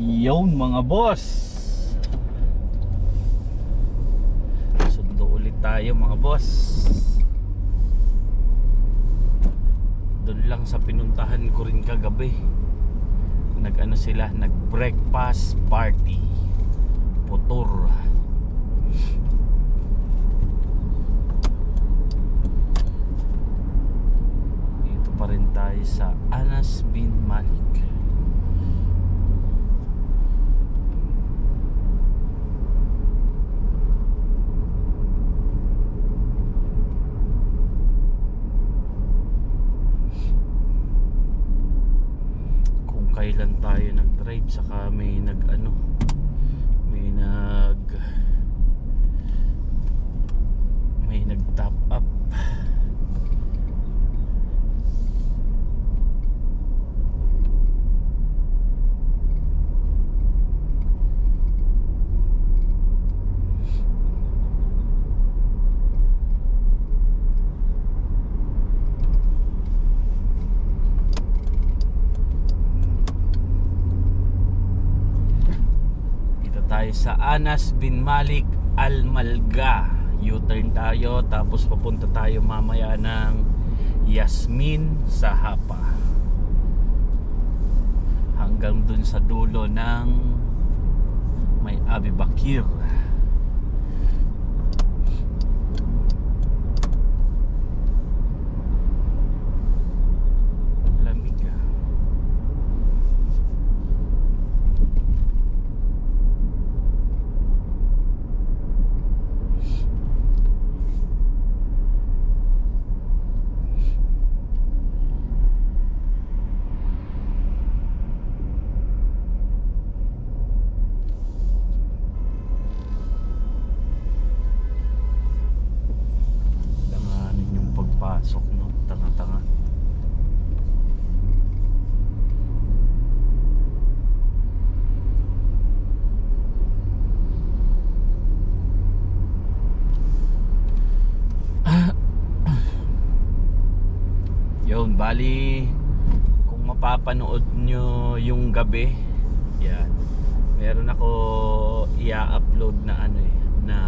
Yun mga boss. Sundo ulit tayo mga boss. Doon lang sa pinuntahan ko rin kagabi. Nag ano sila Nag breakfast party. Putor Dito pa rin tayo sa Anas bin Malik kung kailan tayo nag-drive saka may nag ano may nag may nag top up Sa Anas bin Malik Al Malga. U-turn tayo tapos papunta tayo mamaya ng Yasmin sa Hapa. Hanggang dun sa dulo ng may Abi Bakir. Pagpasok no, tanga-tanga. Yun, bali kung mapapanood nyo yung gabi, yan. Meron ako i-upload na ano eh, na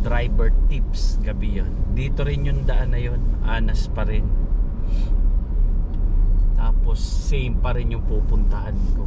driver tips gabi yon. Dito rin yung daan na yon, Anas pa rin. Tapos same pa rin yung pupuntahan ko.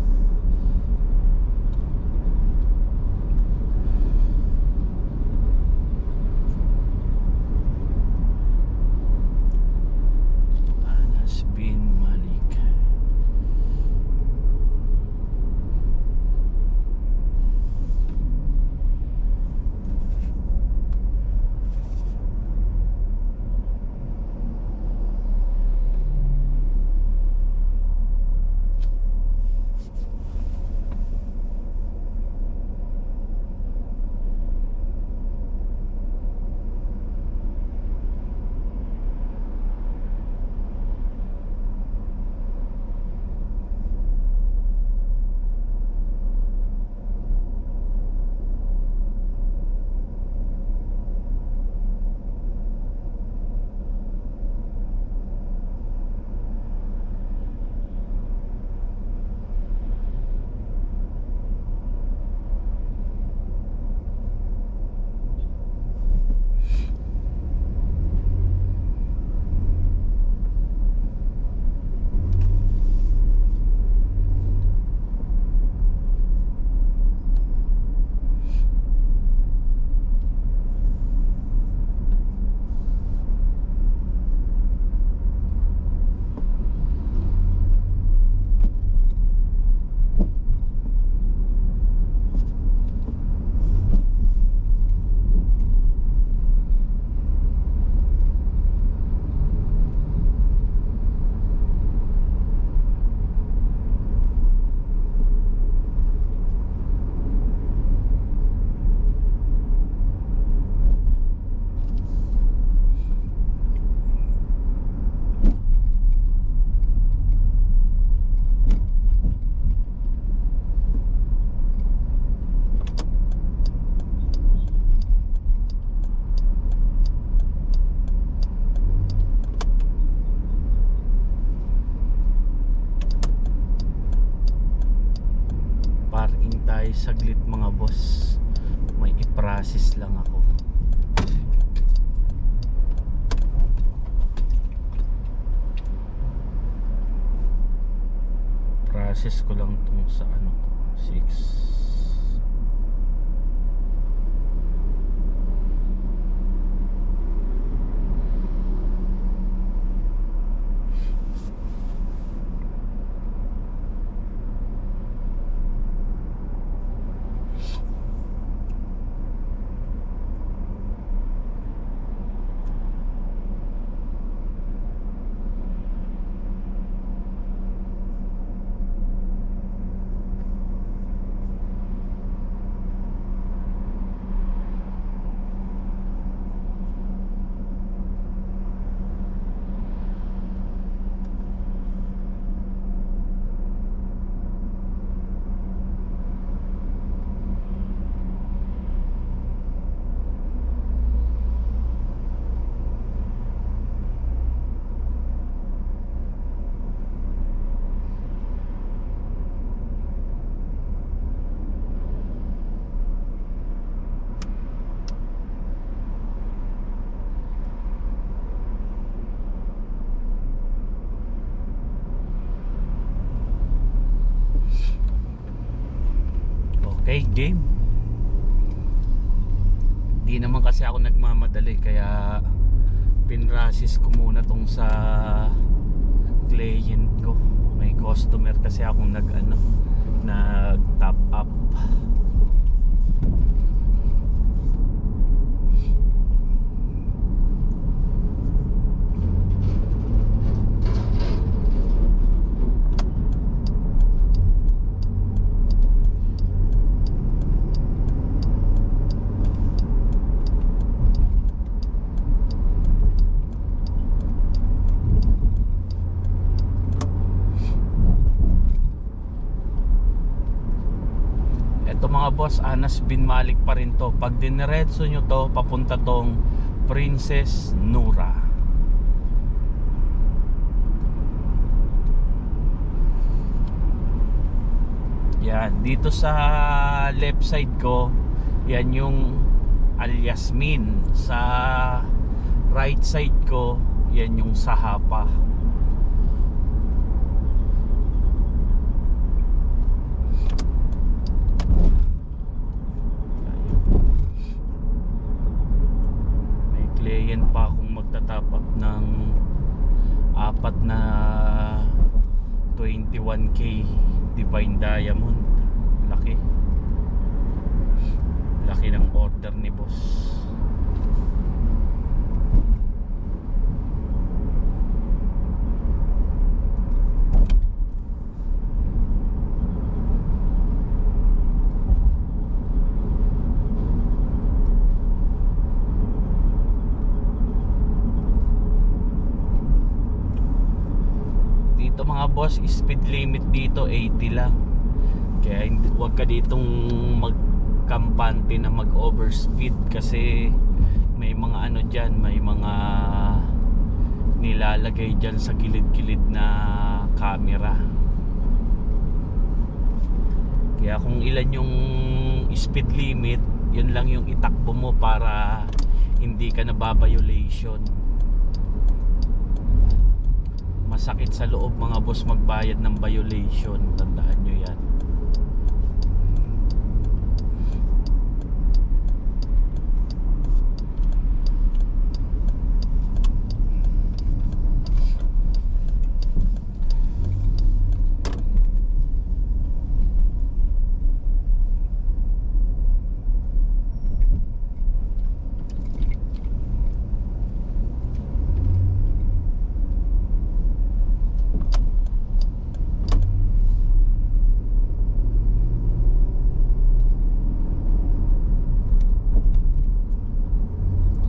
Saglit mga boss. May i-process lang ako. Process ko lang tong sa ano ko. 6 Okay, game. Di naman kasi ako nagmamadali kaya pinrasis ko muna tong sa client ko. May customer kasi akong nag ano, nag top up. Eto mga boss, Anas bin Malik pa rin to. Pag diniretso nyo to, papunta tong Princess Nura. Yan, dito sa left side ko, yan yung Al Yasmin. Sa right side ko, yan yung Sahapa. May client pa akong magtatap up ng apat na 21k Divine Diamond. Laki. Laki ng order ni boss. dito mga boss speed limit dito 80 lang. Kaya hindi, wag ka ditong magkampante na mag overspeed kasi may mga ano dyan may mga nilalagay dyan sa gilid-gilid na camera. Kaya kung ilan yung speed limit yun lang yung itakbo mo para hindi ka nababiolation masakit sa loob mga boss magbayad ng violation. Tandaan nyo yan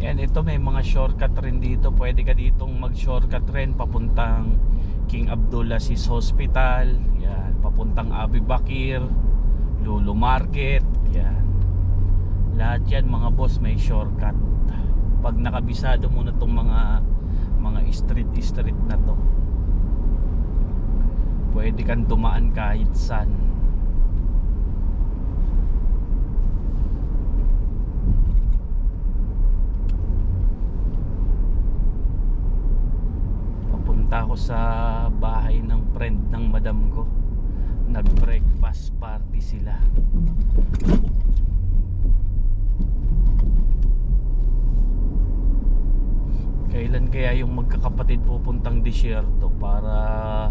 Yan, ito may mga shortcut rin dito. Pwede ka ditong mag-shortcut rin papuntang King Abdulaziz Hospital. Yan, papuntang Abu Bakir, Lulu Market. Yan. Lahat yan mga boss may shortcut. Pag nakabisado mo na tong mga mga street street na to. Pwede kang dumaan kahit saan. Pupunta ako sa bahay ng friend ng madam ko. Nag-breakfast party sila. Kailan kaya yung magkakapatid pupuntang disyerto para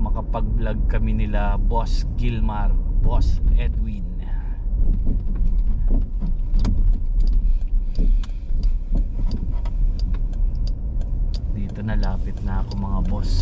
makapag-vlog kami nila Boss Gilmar, Boss Edwin. Na lapit na ako mga boss.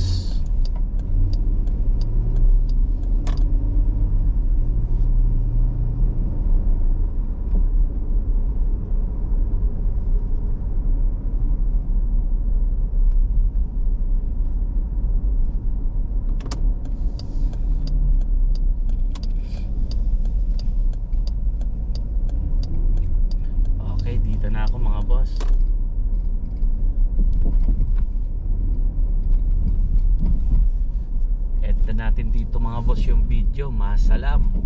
Assalamualaikum.